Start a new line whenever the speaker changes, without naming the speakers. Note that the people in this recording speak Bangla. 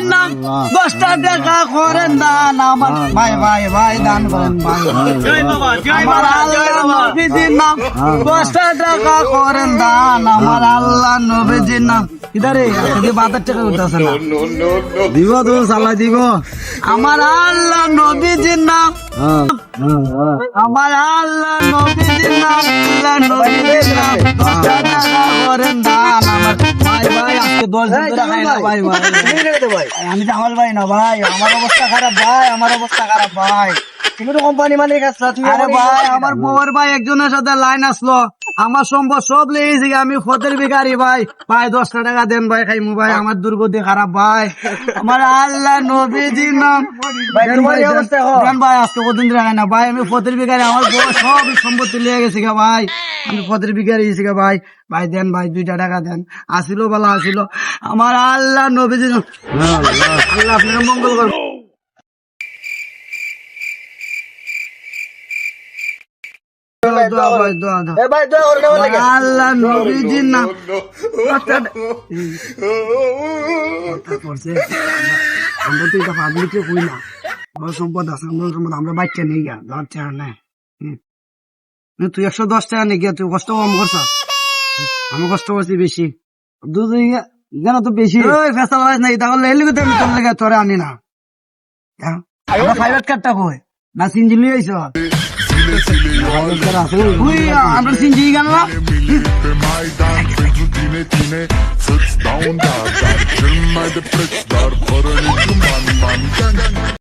নবীজির নাম দশটা টাকা করেন দান আমার ভাই ভাই ভাই দান করেন ভাই। আমার আল্লাহ নবীজির নাম দশটা টাকা করেন দান আমার আল্লাহ। নবীজির নাম। ইদারে আজকে বাতের টাকা করতেছে না?
দিব তো চালাই দিব।
আমার আল্লাহ নবীজির নাম।
হ্যাঁ হ্যাঁ হ্যাঁ।
আমার আল্লাহ নবীজির নাম আল্লাহ নবীজির নাম। দশটা টাকা করেন ভাই ভাই আজকে দশ দিন ধরে খাই না ভাই? ভাই আমি জামাল ভাই না ভাই আমার অবস্থা খারাপ ভাই আমার অবস্থা খারাপ ভাই।
তুমি তো কোম্পানি মালিক আসলা তুমি
আরে ভাই আমার বউয়ের ভাই একজনের সাথে লাইন আসলো। আমার সম্পদ সব লেগেছে আমি ফতের বিকারি ভাই। ভাই দশটা টাকা দেন ভাই খাইমু ভাই আমার দুর্গতি খারাপ ভাই। আমার আল্লাহ নবীজির নাম।
ভাই,
আজকে খাই না? ভাই আমি ফতের বিকারি আমার বউ সব সম্পত্তি লেগে গেছে গা ভাই। আমি ফতের বিকারি গেছি গা ভাই। ভাই দেন ভাই দুইটা টাকা দেন। আসিল বলা আসিল। আমার আল্লাহ নবীজির আল্লাহ আপনাকে মঙ্গল করুন আল্লাহ নবীজির নাম আচ্ছা, আমরা তো এটা পাবলিকে কই না আমার সম্পদ আছে আমার সম্পদ আমরা বাচ্চা নিয়ে গিয়া দশ টাকা নেই। তুই একশো দশ টাকা নিয়ে গিয়া তুই কষ্ট কম করছ আমি কষ্ট করছি বেশি দুধ কেন তো বেশি ওই ফেসাল নাই তাহলে এলি তো আমি তোর লেগে তোরে আনি না হ্যাঁ? আমার প্রাইভেট কার্ডটা কই না সিঞ্জি লিয়ে Uy
Andersin C'yi gana lan. Fritz down da da, chill my the Fritz dar, parani duman man gang.